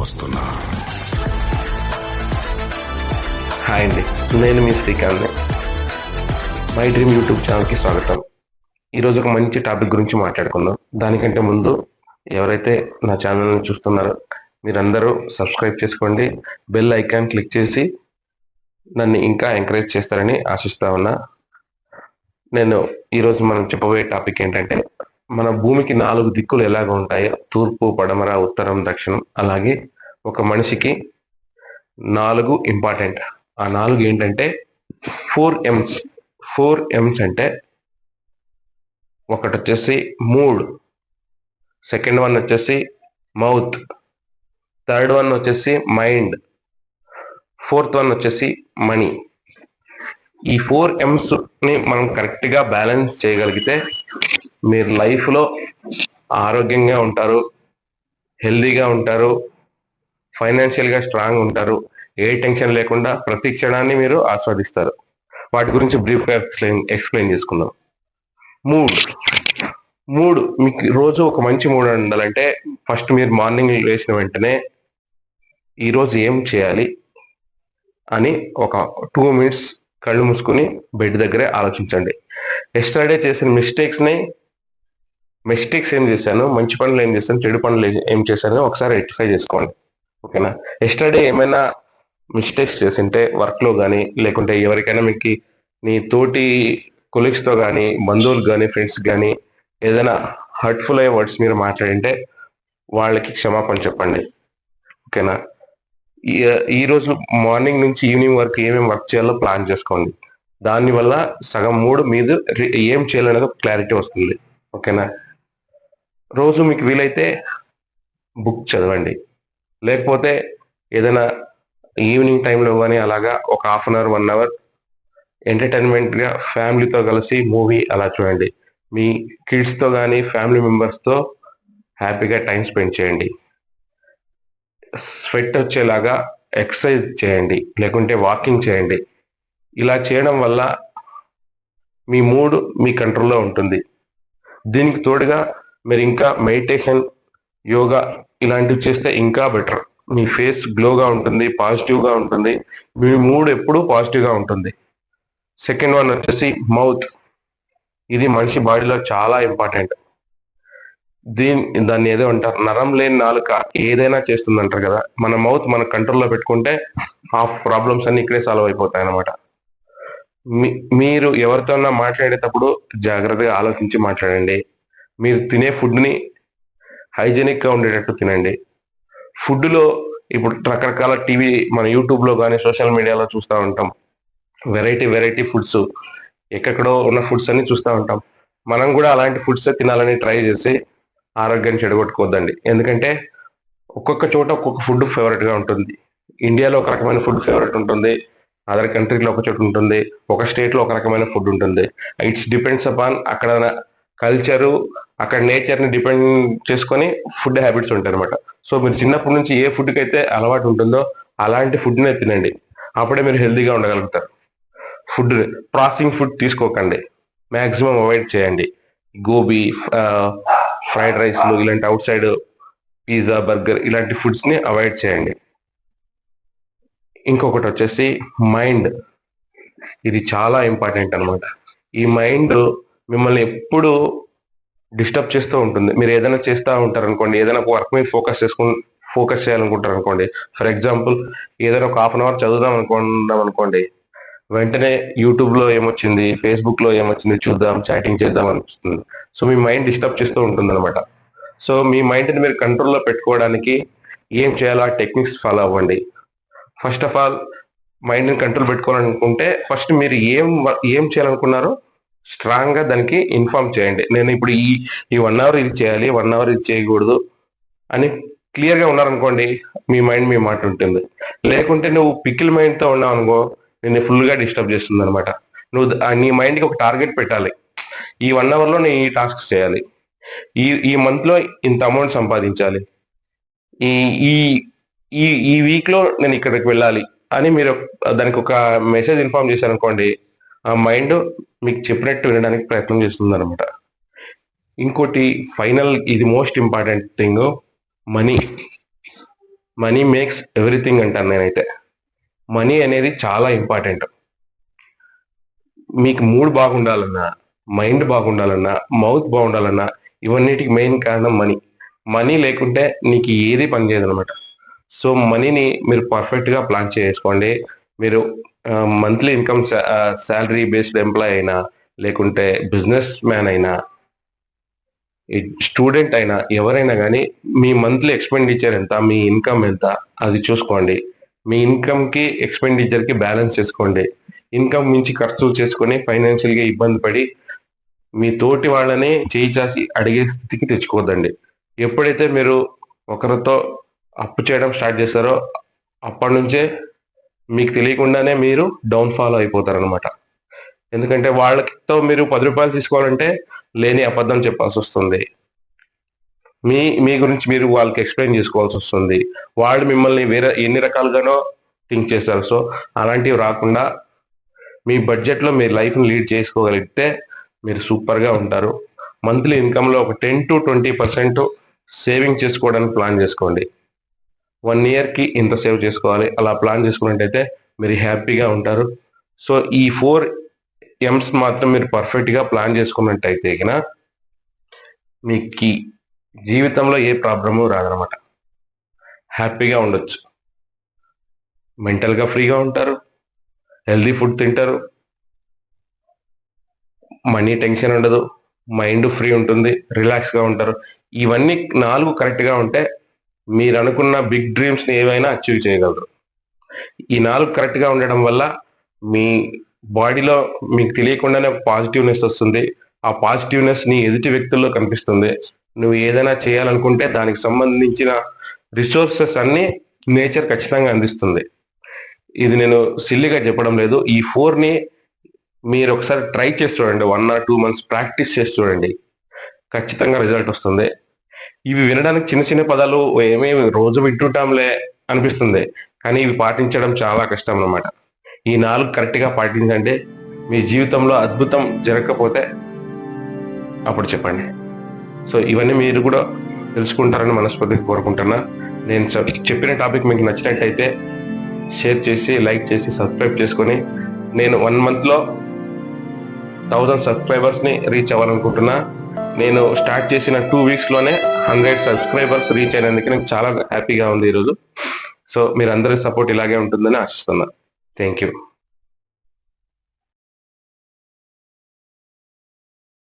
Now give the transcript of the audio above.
వస్తున్నా. హాయ్ అండి. నేను మీ శ్రీకాంత్. మై డ్రీమ్ యూట్యూబ్ ఛానల్కి స్వాగతం. ఈరోజు ఒక మంచి టాపిక్ గురించి మాట్లాడుకుందాం. దానికంటే ముందు ఎవరైతే నా ఛానల్ని చూస్తున్నారో మీరందరూ సబ్స్క్రైబ్ చేసుకోండి. బెల్ ఐకాన్ క్లిక్ చేసి నన్ను ఇంకా ఎంకరేజ్ చేస్తారని ఆశిస్తా ఉన్నా. నేను ఈరోజు మనం చెప్పబోయే టాపిక్ ఏంటంటే మన భూమికి నాలుగు దిక్కులు ఎలాగ ఉంటాయో తూర్పు పడమర ఉత్తరం దక్షిణం అలాగే ఒక మనిషికి నాలుగు ఇంపార్టెంట్ ఆ నాలుగు ఏంటంటే ఫోర్ ఎమ్స్ ఫోర్ ఎమ్స్ అంటే ఒకటి వచ్చేసి మూడ్. సెకండ్ వన్ వచ్చేసి మౌత్ థర్డ్ వన్ వచ్చేసి మైండ్ ఫోర్త్ వన్ వచ్చేసి మనీ ఈ ఫోర్ ఎమ్స్ని మనం కరెక్ట్గా బ్యాలెన్స్ చేయగలిగితే మీరు లైఫ్లో ఆరోగ్యంగా ఉంటారు హెల్దీగా ఉంటారు ఫైనాన్షియల్గా స్ట్రాంగ్ ఉంటారు ఏ టెన్షన్ లేకుండా ప్రతి క్షణాన్ని మీరు ఆస్వాదిస్తారు. వాటి గురించి బ్రీఫ్గా ఎక్స్ప్లెయిన్ ఎక్స్ప్లెయిన్ చేసుకుందాం. మూడ్. మూడ్ మీకు రోజు ఒక మంచి మూడ్ ఉండాలంటే ఫస్ట్ మీరు మార్నింగ్ లేచిన వెంటనే ఈరోజు ఏం చేయాలి అని ఒక టూ మినిట్స్ కళ్ళు మూసుకుని బెడ్ దగ్గరే ఆలోచించండి. ఎస్టర్డే చేసిన మిస్టేక్స్ని మిస్టేక్స్ ఏం చేశాను మంచి పనులు ఏం చేశాను చెడు పనులు ఏం చేశాను ఒకసారి ఐడెంటిఫై చేసుకోండి. ఓకేనా ఎస్టర్డే ఏమైనా మిస్టేక్స్ చేసింటే వర్క్లో కానీ లేకుంటే ఎవరికైనా మీకు నీ తోటి కొలీగ్స్తో కానీ బంధువులు కానీ ఫ్రెండ్స్ కానీ ఏదైనా హర్ట్ఫుల్ అయ్యే వర్డ్స్ మీరు మాట్లాడింటే వాళ్ళకి క్షమాపణ చెప్పండి. ఓకేనా ఈ- ఈ రోజు మార్నింగ్ నుంచి ఈవినింగ్ వరకు ఏమేమి వర్క్ చేయాలో ప్లాన్ చేసుకోండి. దానివల్ల సగం మూడు మీద ఏం చేయాలనేది క్లారిటీ వస్తుంది. ఓకేనా? రోజు మీకు వీలైతే బుక్ చదవండి. లేకపోతే ఏదైనా ఈవినింగ్ టైంలో కానీ అలాగా ఒక half an hour one hour ఎంటర్టైన్మెంట్గా ఫ్యామిలీతో కలిసి మూవీ అలా చూడండి. మీ కిడ్స్తో కానీ ఫ్యామిలీ మెంబర్స్తో హ్యాపీగా టైం స్పెండ్ చేయండి. స్వెట్ వచ్చేలాగా ఎక్సర్సైజ్ చేయండి లేకుంటే వాకింగ్ చేయండి. ఇలా చేయడం వల్ల మీ మూడ్ మీ కంట్రోల్లో ఉంటుంది. దీనికి తోడుగా మీరు ఇంకా మెడిటేషన్ యోగా ఇలాంటివి చేస్తే ఇంకా బెటర్. మీ ఫేస్ గ్లోగా ఉంటుంది పాజిటివ్గా ఉంటుంది. మీ మూడ్ ఎప్పుడూ పాజిటివ్గా ఉంటుంది. సెకండ్ వన్ వచ్చేసి మౌత్. ఇది మనిషి బాడీలో చాలా ఇంపార్టెంట్. దీని దాన్ని ఏదో అంటారు నరం లేని నాలుక ఏదైనా చేస్తుంది అంటారు కదా మన మౌత్ మన కంట్రోల్లో పెట్టుకుంటే హాఫ్ ప్రాబ్లమ్స్ అన్ని ఇక్కడే సాల్వ్ అయిపోతాయి అనమాట మీరు ఎవరితోన్నా మాట్లాడేటప్పుడు జాగ్రత్తగా ఆలోచించి మాట్లాడండి. మీరు తినే ఫుడ్ని హైజీనిక్గా ఉండేటట్టు తినండి. ఫుడ్లో ఇప్పుడు రకరకాల టీవీ మన యూట్యూబ్లో కానీ సోషల్ మీడియాలో చూస్తూ ఉంటాం. వెరైటీ వెరైటీ ఫుడ్స్ ఎక్కడో ఉన్న ఫుడ్స్ అన్ని చూస్తూ ఉంటాం. మనం కూడా అలాంటి ఫుడ్సే తినాలని ట్రై చేసి ఆరోగ్యాన్ని చెడగొట్టుకోవద్దండి. ఎందుకంటే ఒక్కొక్క చోట ఒక్కొక్క ఫుడ్ ఫేవరెట్గా ఉంటుంది. ఇండియాలో ఒక రకమైన ఫుడ్ ఫేవరెట్ ఉంటుంది. అదర్ కంట్రీలో ఒక చోట ఉంటుంది. ఒక స్టేట్లో ఒక రకమైన ఫుడ్ ఉంటుంది. ఇట్స్ డిపెండ్స్ అపాన్ అక్కడ కల్చరు అక్కడ నేచర్ని డిపెండ్ చేసుకొని ఫుడ్ హ్యాబిట్స్ ఉంటాయి అనమాట సో మీరు చిన్నప్పటి నుంచి ఏ ఫుడ్కి అయితే అలవాటు ఉంటుందో అలాంటి ఫుడ్ నే తినండి. అప్పుడే మీరు హెల్తీగా ఉండగలుగుతారు. ఫుడ్ ప్రాసెసింగ్ ఫుడ్ తీసుకోకండి. మాక్సిమం అవాయిడ్ చేయండి. గోబీ ఫ్రైడ్ రైస్లు ఇలాంటి అవుట్ సైడ్ పిజ్జా బర్గర్ ఇలాంటి ఫుడ్స్ని అవాయిడ్ చేయండి. ఇంకొకటి వచ్చేసి మైండ్. ఇది చాలా ఇంపార్టెంట్ అన్నమాట. ఈ మైండ్ మిమ్మల్ని ఎప్పుడు డిస్టర్బ్ చేస్తూ ఉంటుంది. మీరు ఏదైనా చేస్తూ ఉంటారు అనుకోండి ఏదైనా వర్క్ మీద ఫోకస్ చేసుకుని ఫోకస్ చేయాలనుకుంటారు అనుకోండి ఫర్ ఎగ్జాంపుల్ ఏదైనా ఒక హాఫ్ అన్ అవర్ చదువుదాం అనుకున్నాం అనుకోండి. వెంటనే యూట్యూబ్లో ఏమొచ్చింది? ఫేస్బుక్లో ఏమొచ్చింది? చూద్దాం చాటింగ్ చేద్దాం అనిపిస్తుంది. సో మీ మైండ్ డిస్టర్బ్ చేస్తూ ఉంటుంది అనమాట సో మీ మైండ్ని మీరు కంట్రోల్లో పెట్టుకోవడానికి ఏం చేయాలో ఆ టెక్నిక్స్ ఫాలో అవ్వండి. ఫస్ట్ ఆఫ్ ఆల్ మైండ్ని కంట్రోల్ పెట్టుకోవాలనుకుంటే ఫస్ట్ మీరు ఏం ఏం చేయాలనుకున్నారో స్ట్రాంగ్గా దానికి ఇన్ఫార్మ్ చేయండి. నేను ఇప్పుడు ఈ ఈ వన్ అవర్ ఇది చేయాలి వన్ అవర్ ఇది చేయకూడదు అని క్లియర్గా ఉన్నారనుకోండి మీ మైండ్ మీ మాట ఉంటుంది. లేకుంటే నువ్వు పికిల్ మైండ్తో ఉన్నావు అనుకో నేను ఫుల్గా డిస్టర్బ్ చేస్తుంది అనమాట నువ్వు నీ మైండ్కి ఒక టార్గెట్ పెట్టాలి. ఈ వన్ అవర్లో నేను ఈ టాస్క్ చేయాలి. ఈ ఈ మంత్లో ఇంత అమౌంట్ సంపాదించాలి. ఈ ఈ ఈ ఈ వీక్లో నేను ఇక్కడికి వెళ్ళాలి అని మీరు దానికి ఒక మెసేజ్ ఇన్ఫార్మ్ చేశారనుకోండి ఆ మైండ్ మీకు చెప్పినట్టు వినడానికి ప్రయత్నం చేస్తుంది అనమాట ఇంకోటి ఫైనల్ ఇది most important thing money. Money makes everything అంటాను నేనైతే. మనీ అనేది చాలా ఇంపార్టెంట్. మీకు మూడ్ బాగుండాలన్నా మైండ్ బాగుండాలన్నా మౌత్ బాగుండాలన్నా ఇవన్నిటికి మెయిన్ కారణం మనీ. మనీ లేకుంటే నీకు ఏది పనిచేయదు అనమాట సో మనీని మీరు పర్ఫెక్ట్గా ప్లాన్ చేసుకోండి. మీరు monthly income salary based employee అయినా లేకుంటే బిజినెస్ మ్యాన్ అయినా స్టూడెంట్ అయినా ఎవరైనా కానీ మీ మంత్లీ ఎక్స్పెండిచర్ ఎంత మీ ఇన్కమ్ ఎంత అది చూసుకోండి. మీ ఇన్కమ్కి ఎక్స్పెండిచర్కి బ్యాలెన్స్ చేసుకోండి. ఇన్కమ్ మించి ఖర్చు చేసుకొని ఫైనాన్షియల్గా ఇబ్బంది పడి మీ తోటి వాళ్ళని చేయి చాసి అడిగే స్థితికి తెచ్చుకోవద్దండి. ఎప్పుడైతే మీరు ఒకరితో అప్పు చేయడం స్టార్ట్ చేస్తారో అప్పటి నుంచే మీకు తెలియకుండానే మీరు డౌన్ ఫాలో అయిపోతారనమాట ఎందుకంటే వాళ్ళతో మీరు పది రూపాయలు తీసుకోవాలంటే లేని అబద్ధం చెప్పాల్సి వస్తుంది. మీ మీ గురించి మీరు వాళ్ళకి ఎక్స్ప్లెయిన్ చేసుకోవాల్సి వస్తుంది. వాళ్ళు మిమ్మల్ని వేరే ఎన్ని రకాలుగానో థింక్ చేస్తారు. సో అలాంటివి రాకుండా మీ బడ్జెట్లో మీ లైఫ్ని లీడ్ చేసుకోగలిగితే మీరు సూపర్గా ఉంటారు. మంత్లీ ఇన్కంలో ఒక ten to twenty percent saving చేసుకోవడానికి ప్లాన్ చేసుకోండి. వన్ ఇయర్కి ఇంత సేవ్ చేసుకోవాలి. అలా ప్లాన్ చేసుకున్నట్టయితే మీరు హ్యాపీగా ఉంటారు. సో ఈ ఫోర్ ఎమ్స్ మాత్రం మీరు పర్ఫెక్ట్గా ప్లాన్ చేసుకున్నట్టయితే కన మీకు జీవితంలో ఏ ప్రాబ్లము రాదనమాట. హ్యాపీగా ఉండొచ్చు. మెంటల్గా ఫ్రీగా ఉంటారు. హెల్దీ ఫుడ్ తింటారు. మనీ టెన్షన్ ఉండదు. మైండ్ ఫ్రీ ఉంటుంది. రిలాక్స్గా ఉంటారు. ఇవన్నీ నాలుగు కరెక్ట్గా ఉంటే మీరు అనుకున్న బిగ్ డ్రీమ్స్ని ఏవైనా అచీవ్ చేయగలరు. ఈ నాలుగు కరెక్ట్గా ఉండడం వల్ల మీ బాడీలో మీకు తెలియకుండానే పాజిటివ్నెస్ వస్తుంది. ఆ పాజిటివ్నెస్ నీ ఎదుటి వ్యక్తుల్లో కనిపిస్తుంది. నువ్వు ఏదైనా చేయాలనుకుంటే దానికి సంబంధించిన రిసోర్సెస్ అన్ని నేచర్ ఖచ్చితంగా అందిస్తుంది. ఇది నేను సిల్లిగా చెప్పడం లేదు. ఈ ఫోర్ని మీరు ఒకసారి ట్రై చేసి చూడండి. One or two months practice చేసి చూడండి. ఖచ్చితంగా రిజల్ట్ వస్తుంది. ఇవి వినడానికి చిన్న చిన్న పదాలు ఏమేమి రోజు వింటుంటాంలే అనిపిస్తుంది. కానీ ఇవి పాటించడం చాలా కష్టం అన్నమాట. ఈ నాలుగు కరెక్ట్గా పాటించండి. మీ జీవితంలో అద్భుతం జరగకపోతే అప్పుడు చెప్పండి. సో ఇవన్నీ మీరు కూడా తెలుసుకుంటారని మనస్ఫూర్తిగా కోరుకుంటున్నా. నేను చెప్పిన టాపిక్ మీకు నచ్చినట్టయితే షేర్ చేసి లైక్ చేసి సబ్స్క్రైబ్ చేసుకొని నేను వన్ మంత్లో థౌజండ్ సబ్స్క్రైబర్స్ని రీచ్ అవ్వాలనుకుంటున్నా. నేను స్టార్ట్ చేసిన టూ వీక్స్లోనే హండ్రెడ్ సబ్స్క్రైబర్స్ రీచ్ అయినందుకు నాకు చాలా హ్యాపీగా ఉంది ఈరోజు. సో మీరందరి సపోర్ట్ ఇలాగే ఉంటుందని ఆశిస్తున్నా. Thank you.